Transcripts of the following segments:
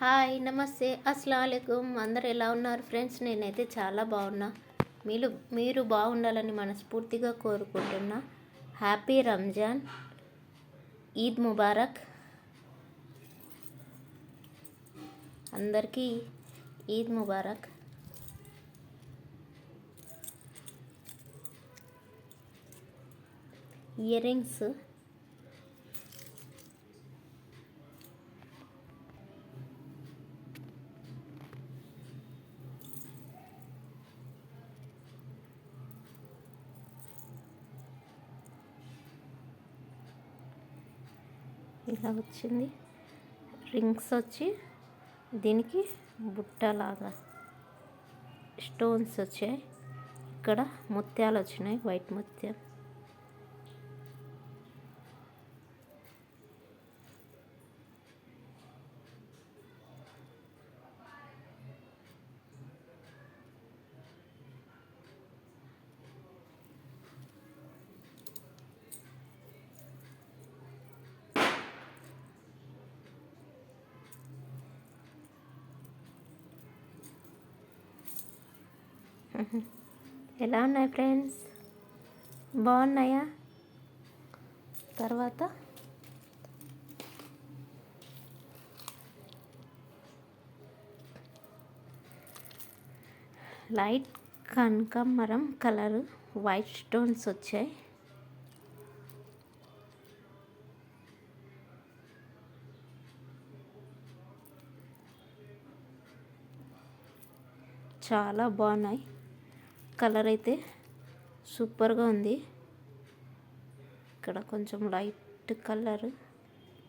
Hi నమస్తే. అస్సలం అందరు ఎలా ఉన్నారు ఫ్రెండ్స్? నేనైతే చాలా బాగున్నా. మీరు మీరు బాగుండాలని మనస్ఫూర్తిగా కోరుకుంటున్నా. హ్యాపీ రంజాన్ ఈద్ ముబారక్. అందరికీ ఈద్ ముబారక్. Ear rings. ఇలా వచ్చింది. రింగ్స్ వచ్చి దీనికి బుట్టలాగా స్టోన్స్ వచ్చాయి. ఇక్కడ ముత్యాలు వచ్చినాయి వైట్ ముత్యాలు. ఎలా ఉన్నాయి ఫ్రెండ్స్? బాగున్నాయా? తర్వాత? లైట్ కనకమరం కలర్ వైట్ స్టోన్స్ వచ్చాయి. చాలా బాగున్నాయి. కలర్ అయితే సూపర్గా ఉంది. ఇక్కడ కొంచెం లైట్ కలర్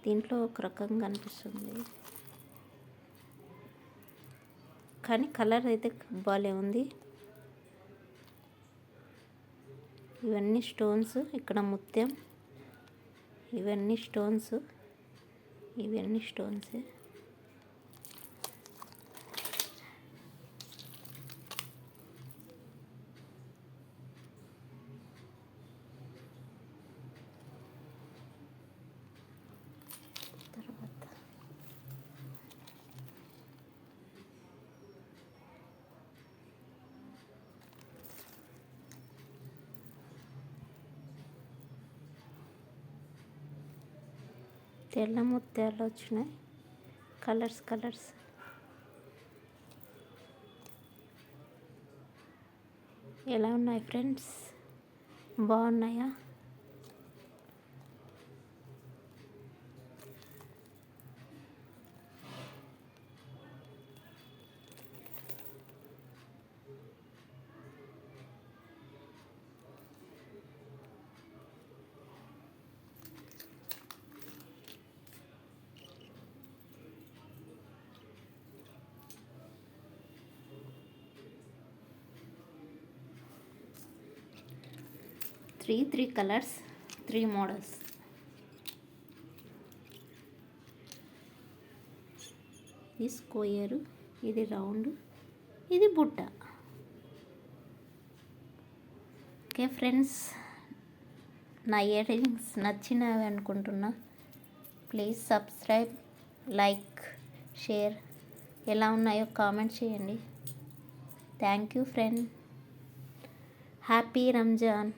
దీంట్లో ఒక రకంగా కనిపిస్తుంది. కానీ కలర్ అయితే బాగాలే ఉంది. ఇవన్నీ స్టోన్స్ ఇక్కడ ముత్యం. ఇవన్నీ స్టోన్స్. ఇవన్నీ స్టోన్సే తర్వాత తెల్ల ముత్యాలు వచ్చినాయి. Colours colours. ఎలా ఉన్నాయి ఫ్రెండ్స్? బాగున్నాయా? Three three colours three models. ఇది స్క్వేర్ ఇది రౌండ్ ఇది బుట్ట. ఓకే ఫ్రెండ్స్ నా ఇయర్ రింగ్స్ నచ్చినవి అనుకుంటున్నా. Please subscribe like share. ఎలా ఉన్నాయో కామెంట్ చేయండి. Thank you friend. Happy Ramzan.